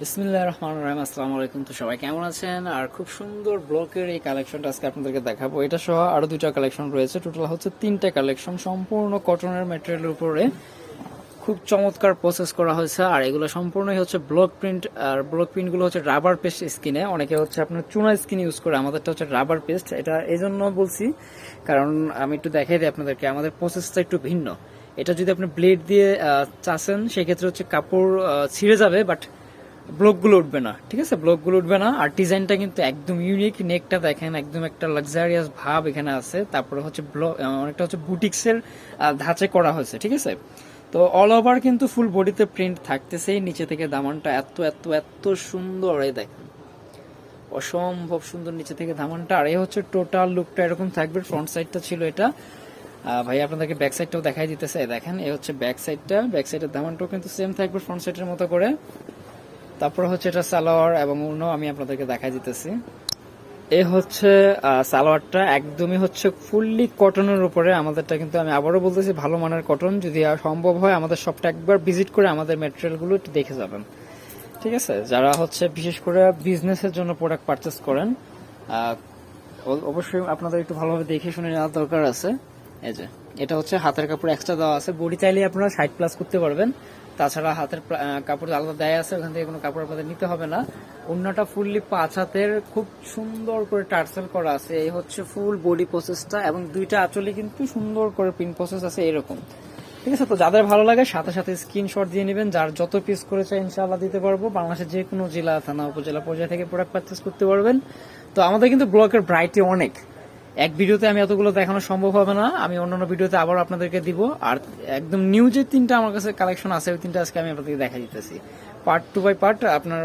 বিসমিল্লাহ রহমান রহিম। আসসালামু আলাইকুম তো সবাই কেমন আছেন? আর খুব সুন্দর ব্লকের এই কালেকশনটা আজকে আপনাদেরকে দেখাবো। এটা সহ আরও দুইটা কালেকশন রয়েছে। টোটাল হচ্ছে তিনটা কালেকশন। সম্পূর্ণ কটনের ম্যাটেরিয়ালের উপরে খুব চমৎকার প্রসেস করা হয়েছে। আর এগুলো সম্পূর্ণই হচ্ছে ব্লক প্রিন্ট আর ব্লক প্রিন্টগুলো হচ্ছে রাবার পেস্ট স্কিনে অনেকে হচ্ছে আপনার চুনা স্কিন ইউজ করে। আমাদেরটা হচ্ছে রাবার পেস্ট এটা এই জন্য বলছি, কারণ আমি একটু দেখাই দিই আপনাদেরকে। আমাদের প্রসেসটা একটু ভিন্ন। এটা যদি আপনি ব্লেড দিয়ে চাষেন সেক্ষেত্রে হচ্ছে কাপড় ছিঁড়ে যাবে বাট ব্লকগুলো উঠবে না, ঠিক আছে? ব্লকগুলো উঠবে না, আর ডিজাইনটা কিন্তু একদম ইউনিক নেকটা দেখেন, একদম একটা লাক্সারিয়াস ভাব এখানে আছে। তারপরে হচ্ছে ব্লক অনেকটা হচ্ছে বুটিক্সের ধাঁচে করা হয়েছে, ঠিক আছে? তো অল ওভার কিন্তু ফুল বডিতে প্রিন্ট থাকতেছেই, নিচে থেকে দামানটা এত এত এত সুন্দর, এই দেখেন। অসম্ভব সুন্দর নিচে থেকে দামানটা, আর এই হচ্ছে টোটাল লুকটা এরকম থাকবে ফ্রন্ট সাইডটা ছিল এটা। ভাই, আপনাদেরকে ব্যাক সাইডটাও দেখাই দিতেছে দেখেন, এই হচ্ছে ব্যাক সাইডটা ব্যাক সাইডের দামানটাও কিন্তু সেম থাকবে ফ্রন্ট সাইডের মতো করে। তারপর হচ্ছে এটা সালোয়ার এবং অন্য আমি আপনাদেরকে দেখাই দিতেছি। এ হচ্ছে সালোয়ারটা একদমই হচ্ছে ফুললি কটনের উপরে। আমাদেরটা কিন্তু আমি আবারও বলতেছি, ভালো মানের কটন। যদি সম্ভব হয়, আমাদের শপটা একবার ভিজিট করে আমাদের ম্যাটেরিয়ালগুলো একটু দেখে যাবেন। ঠিক আছে? যারা হচ্ছে বিশেষ করে বিজনেসের জন্য প্রোডাক্ট পারচেস করেন অবশ্যই আপনাদের একটু ভালোভাবে দেখে শুনে নেওয়ার দরকার আছে। এই যে। এটা হচ্ছে হাতের কাপড় এক্সট্রা দেওয়া আছে। বডি চাইলে আপনারা ষাট প্লাস করতে পারবেন। তাছাড়া হাতের কাপড় আলাদা দেয়া আছে, ওখান থেকে কোনো কাপড় আপনাদের নিতে হবে না। অন্যটা ফুললি পাঁচ হাতের, খুব সুন্দর করে টার্সেল করা আছে। এই হচ্ছে ফুল বডি প্রসেসটা এবং দুইটা আঁচলে কিন্তু সুন্দর করে প্রিন্ট প্রসেস আছে এরকম। ঠিক আছে, তো যাদের ভালো লাগে সাথে সাথে স্ক্রিনশট দিয়ে নেবেন। যার যত পিস করেছে ইনশাআল্লাহ দিতে পারব। বাংলাদেশের যে কোনো জেলা, থানা, উপজেলা পর্যায়ে থেকে প্রোডাক্ট পারচেস করতে পারবেন। তো আমাদের কিন্তু ব্লকের ব্রাইটি অনেক। এক ভিডিওতে আমি এতগুলো দেখানো সম্ভব হবে না আমি অন্যান্য ভিডিওতে আবার আপনাদেরকে দিব। আর একদম নিউ যে তিনটা আমার কাছে কালেকশন আছে ওই তিনটা আজকে আমি আপনাদেরকে দেখা দিতেছি। পার্ট টু বাই পার্ট আপনার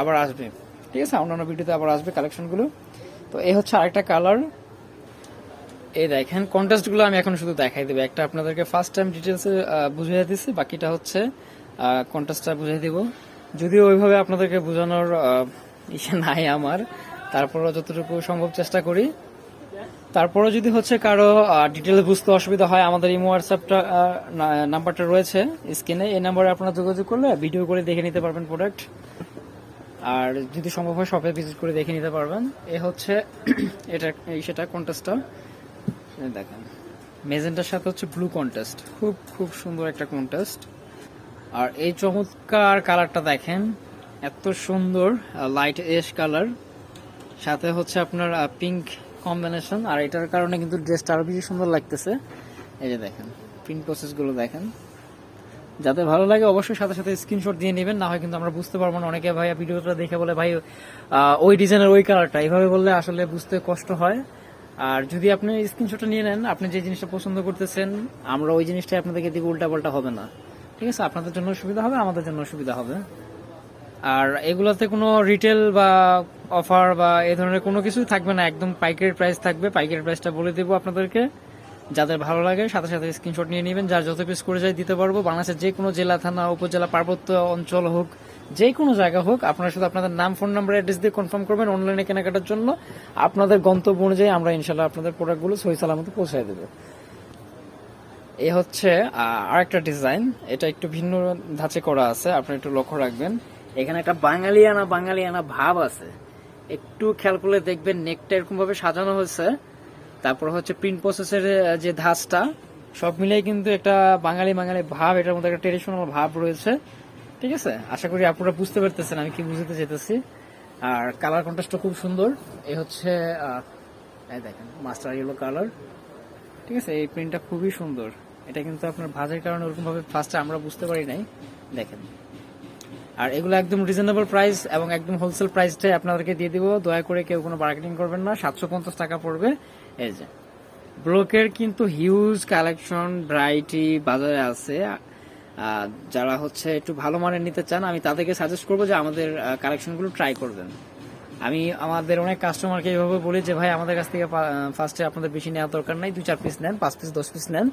আবার আসবে। ঠিক আছে? অন্যান্য ভিডিওতে আবার আসবে কালেকশনগুলো তো এই হচ্ছে আরেকটা কালার এই দেখেন কন্টেস্টগুলো আমি এখন শুধু দেখাই দেবো। একটা আপনাদেরকে ফার্স্ট টাইম ডিটেলস বুঝিয়ে দিচ্ছি বাকিটা হচ্ছে কন্টেস্টটা বুঝিয়ে দিব। যদিও ওইভাবে আপনাদেরকে বোঝানোর আহ, ইচ্ছে নাই আমার। তারপরও যতটুকু সম্ভব চেষ্টা করি। তারপরে যদি হচ্ছে কারও ডিটেলস বুঝতে অসুবিধা হয়, আমাদের ইমো হোয়াটসঅ্যাপটা নাম্বারটা রয়েছে স্ক্রিনে, এই নাম্বারে আপনারা যোগাযোগ করলে ভিডিও করে দেখে নিতে পারবেন প্রোডাক্ট আর যদি সম্ভব হয় শপে ভিজিট করে দেখে নিতে পারবেন। এ হচ্ছে, এটা সেটা কন্টেস্টটা দেখেন, মেজেন্টার সাথে হচ্ছে ব্লু কন্টেস্ট খুব খুব সুন্দর একটা কন্টেস্ট আর এই চমৎকার কালারটা দেখেন, এত সুন্দর লাইট এশ কালার সাথে হচ্ছে আপনার পিঙ্ক কম্বিনেশন আর এটার কারণে কিন্তু ড্রেসটা আরও বেশি সুন্দর লাগতেছে। এই যে দেখেন প্রিন্ট প্রসেসগুলো দেখেন। যাদের ভালো লাগে অবশ্যই সাথে সাথে স্ক্রিনশট দিয়ে নেবেন, না হয় কিন্তু আমরা বুঝতে পারব না। অনেকে ভাই ভিডিওটা দেখে বলে, ভাই ওই ডিজাইনের ওই কালারটা এইভাবে বললে আসলে বুঝতে কষ্ট হয়। আর যদি আপনি স্ক্রিনশটটা নিয়ে নেন, আপনি যে জিনিসটা পছন্দ করতেছেন, আমরা ওই জিনিসটাই আপনাদেরকে দিব উল্টা পাল্টা হবে না। ঠিক আছে? আপনাদের জন্য সুবিধা হবে, আমাদের জন্য সুবিধা হবে। আর এগুলোতে কোনো রিটেল বা অফার বা এই ধরনের কোনো কিছুই থাকবে না, একদম পাইকারি প্রাইস থাকবে। পাইকারি প্রাইসটা বলে দেবো আপনাদেরকে। যাদের ভালো লাগে, সাথে সাথে স্ক্রিনশট নিয়ে নেবেন। যার যত পিস করে যায় দিতে পারব। বাংলাদেশের যে কোনো জেলা, থানা, উপজেলা, পার্বত্য অঞ্চল হোক, যে কোনো জায়গা হোক, আপনারা শুধু আপনাদের নাম ফোন নাম্বার অ্যাড্রেস দিয়ে কনফার্ম করবেন অনলাইনে কেনাকাটার জন্য। আপনাদের গন্তব্য অনুযায়ী আমরা ইনশাল্লাহ আপনাদের প্রোডাক্টগুলো সহি সালামতে পৌঁছায় দেবো। এ হচ্ছে আরেকটা ডিজাইন এটা একটু ভিন্ন ধাঁচে করা আছে। আপনি একটু লক্ষ্য রাখবেন। এখানে একটা বাঙালিয়ানা বাঙালিয়ানা ভাব আছে। একটু খেয়াল করলে দেখবেন নেকটা এরকম ভাবে সাজানো হয়েছে। তারপর হচ্ছে প্রিন্ট প্রসেসের যে ধাঁচটা, সব মিলিয়ে কিন্তু একটা বাঙালি বাঙালি ভাব, এটার মধ্যে একটা ট্রেডিশনাল ভাব রয়েছে। ঠিক আছে? আশা করি আপনারা বুঝতে পারতেছেন, আমি কি বুঝতে যেতেছি আর কালার কন্ট্রাস্টটা খুব সুন্দর। এই হচ্ছে দেখেন মাস্টার ইয়েলো কালার ঠিক আছে? এই প্রিন্টটা খুবই সুন্দর। এটা কিন্তু আপনার ভাজের কারণে ওরকম ভাবে ফার্স্টে আমরা বুঝতে পারি নাই। দেখেন। আর এগুলো একদম রিজনেবল প্রাইস এবং একদম হোলসেল প্রাইসটাই আপনাদেরকে দিয়ে দিব। দয়া করে কেউ কোনো মার্কেটিং করবেন না। সাতশো পঞ্চাশ টাকা পড়বে। এই যে, ব্লকের কিন্তু হিউজ কালেকশন ভ্যারাইটি বাজারে আছে। যারা হচ্ছে একটু ভালো মানের নিতে চান, আমি তাদেরকে সাজেস্ট করব যে আমাদের কালেকশনগুলো ট্রাই করবেন। আমি আমাদের অনেক কাস্টমারকে এইভাবে বলি যে, ভাই, আমাদের কাছ থেকে ফার্স্টে আপনাদের বেশি নেওয়ার দরকার নাই। দুই চার পিস নেন, পাঁচ পিস দশ পিস নেন।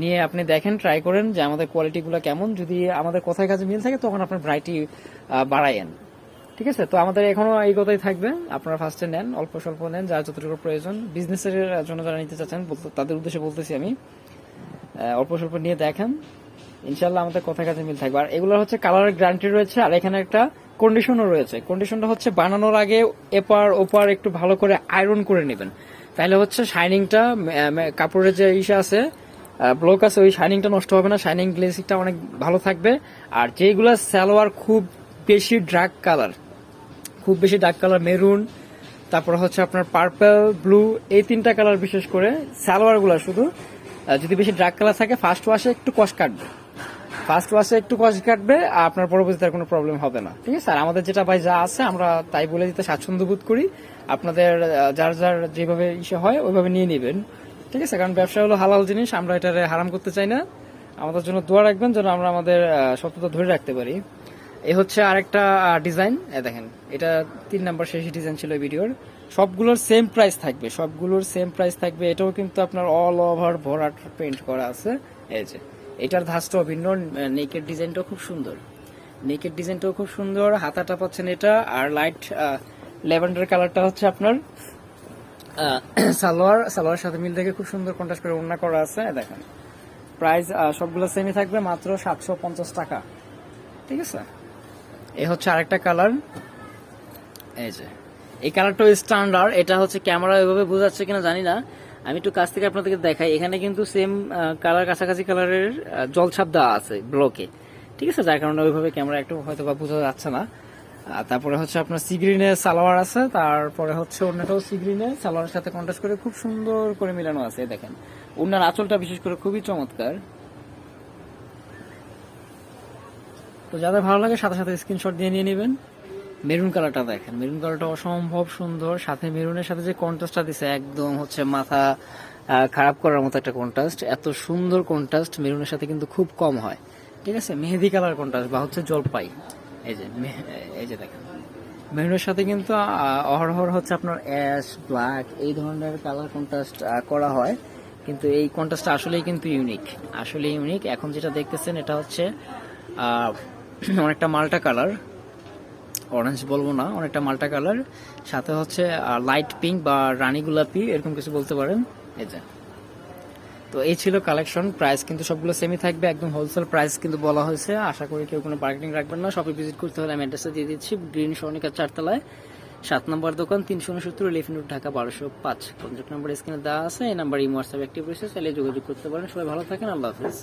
নিয়ে আপনি দেখেন ট্রাই করেন যে আমাদের কোয়ালিটিগুলো কেমন। যদি আমাদের কথায় কাজে মিল থাকে, তখন আপনার ভ্যারাইটি বাড়াইয়েন ঠিক আছে? তো আমাদের এখনও এই কথাই থাকবে। আপনারা ফার্স্টে নেন, অল্প স্বল্প নেন, যার যতটুকু প্রয়োজন। বিজনেসের জন্য যারা নিতে চাচ্ছেন তাদের উদ্দেশ্যে বলতেছি আমি। অল্প স্বল্প নিয়ে দেখেন। ইনশাল্লাহ আমাদের কথা কাজে মিল থাকবে। আর এগুলো হচ্ছে কালারের গ্যারান্টি রয়েছে, আর এখানে একটা কন্ডিশনও রয়েছে। কন্ডিশনটা হচ্ছে বানানোর আগে এপার ওপার একটু ভালো করে আয়রন করে নেবেন। তাহলে হচ্ছে শাইনিংটা কাপড়ের যে ইসে আছে ব্লক আছে, ওই শাইনিংটা নষ্ট হবে না শাইনিং গ্লেসিংটা অনেক ভালো থাকবে। আর যেগুলো সালোয়ার খুব বেশি ড্রাক কালার খুব বেশি ডার্ক কালার মেরুন তারপর হচ্ছে আপনার পার্পল ব্লু এই তিনটা কালার বিশেষ করে সালোয়ারগুলা শুধু যদি বেশি ডার্ক কালার থাকে ফার্স্ট ওয়াশে একটু কষ কাটবে। ফার্স্ট ওয়াশে একটু কষ কাটবে আর আপনার পরবর্তীতে আর কোনো প্রবলেম হবে না। ঠিক আছে? আর আমাদের যেটা ভাই যা আছে, আমরা তাই বলে দিতে স্বাচ্ছন্দ্য বোধ করি। আপনাদের যার যার যেভাবে ইসে হয়, ওইভাবে নিয়ে নেবেন। ঠিক আছে, কারণ ব্যবসা হলো হালাল জিনিস, আমরা এটারে হারাম করতে চাই না। আমাদের জন্য দোয়া রাখবেন যেন আমরা আমাদের সত্যতা ধরে রাখতে পারি। এই হচ্ছে আরেকটা ডিজাইন দেখেন, এটা তিন নাম্বার শেষ ডিজাইন ছিল ভিডিওর সবগুলোর সেম প্রাইস থাকবে, সবগুলোর সেম প্রাইস থাকবে। এটাও কিন্তু আপনার অল ওভার ভরাট পেন্ট করা আছে। এই যে, এটার ধাঁচটাও ভিন্ন নেকের ডিজাইনটাও খুব সুন্দর। নেকের ডিজাইনটাও খুব সুন্দর, হাতাটা পাচ্ছেন এটা, আর লাইট ল্যাভেন্ডার কালারটা হচ্ছে আপনার সালোয়ার, সালোয়ারের সাথে মিল থেকে খুব সুন্দর কন্ট্রাস্ট করে ওড়না করা আছে দেখেন। প্রাইস সবগুলো সেমই থাকবে, মাত্র সাতশো পঞ্চাশ টাকা। ঠিক আছে? এই হচ্ছে আরেকটা কালার এই যে। এই কালারটাও স্ট্যান্ডার্ড এটা হচ্ছে ক্যামেরা এভাবে বোঝাচ্ছে কিনা জানি না। আমি একটু কাছ থেকে আপনাদেরকে দেখাই। এখানে কিন্তু সেম কালার কাছাকাছি কালারের জলছাপ দেওয়া আছে ব্লকে ঠিক আছে? যার কারণে ওইভাবে ক্যামেরা একটু হয়তো বা বোঝা যাচ্ছে না। তারপরে হচ্ছে আপনার সিগ্রিনে সালোয়ার আছে, তারপরে হচ্ছে অন্যটাও সিগ্রিনে, সালোয়ারের সাথে কন্ট্রাস্ট করে খুব সুন্দর করে মিলানো আছে দেখেন। অন্যার আঁচলটা বিশেষ করে খুবই চমৎকার। তো যাদের ভালো লাগে, সাথে সাথে স্ক্রিনশট দিয়ে নিয়ে নেবেন। মেরুন কালারটা দেখেন মেরুন কালারটা অসম্ভব সুন্দর। সাথে মেরুনের সাথে যে কন্ট্রাস্টটা দিছে, একদম হচ্ছে মাথা খারাপ করার মতো একটা কন্ট্রাস্ট এত সুন্দর কন্ট্রাস্ট মেরুনের সাথে কিন্তু খুব কম হয়। ঠিক আছে? মেহেদি কালার কন্ট্রাস্ট বা হচ্ছে জলপাই। এই যে এই যে দেখেন। মেরুনের সাথে কিন্তু অহরহর হচ্ছে আপনার অ্যাশ, ব্ল্যাক, এই ধরনের কালার কন্ট্রাস্ট করা হয়। কিন্তু এই কন্ট্রাস্টটা আসলেই কিন্তু ইউনিক আসলে ইউনিক এখন যেটা দেখতেছেন, এটা হচ্ছে অনেকটা মাল্টা কালার। অরেঞ্জ বলব না, অনেকটা মাল্টা কালার। সাথে হচ্ছে লাইট পিঙ্ক বা রানি গোলাপি, এরকম কিছু বলতে পারেন। এই যে। তো এই ছিল কালেকশন প্রাইস কিন্তু সবগুলো সেমি থাকবে একদম হোলসেল প্রাইস কিন্তু বলা হয়েছে। আশা করি কেউ কোনো বার্গেনিং রাখবেন না শপে ভিজিট করতে হলে আমি অ্যাড্রেসটা দিয়ে দিচ্ছি গ্রিন সর্ণিকা চারতলায় সাত নম্বর দোকান তিনশো উনসত্তর রোড, ঢাকা বারোশো পাঁচ। কন্ট্যাক্ট নম্বর স্ক্রিনে দেওয়া আছে এই নাম্বার ইমো অ্যাক্টিভ রয়েছে চাইলে যোগাযোগ করতে পারেন। সবাই ভালো থাকেন আল্লাহ হাফিজ।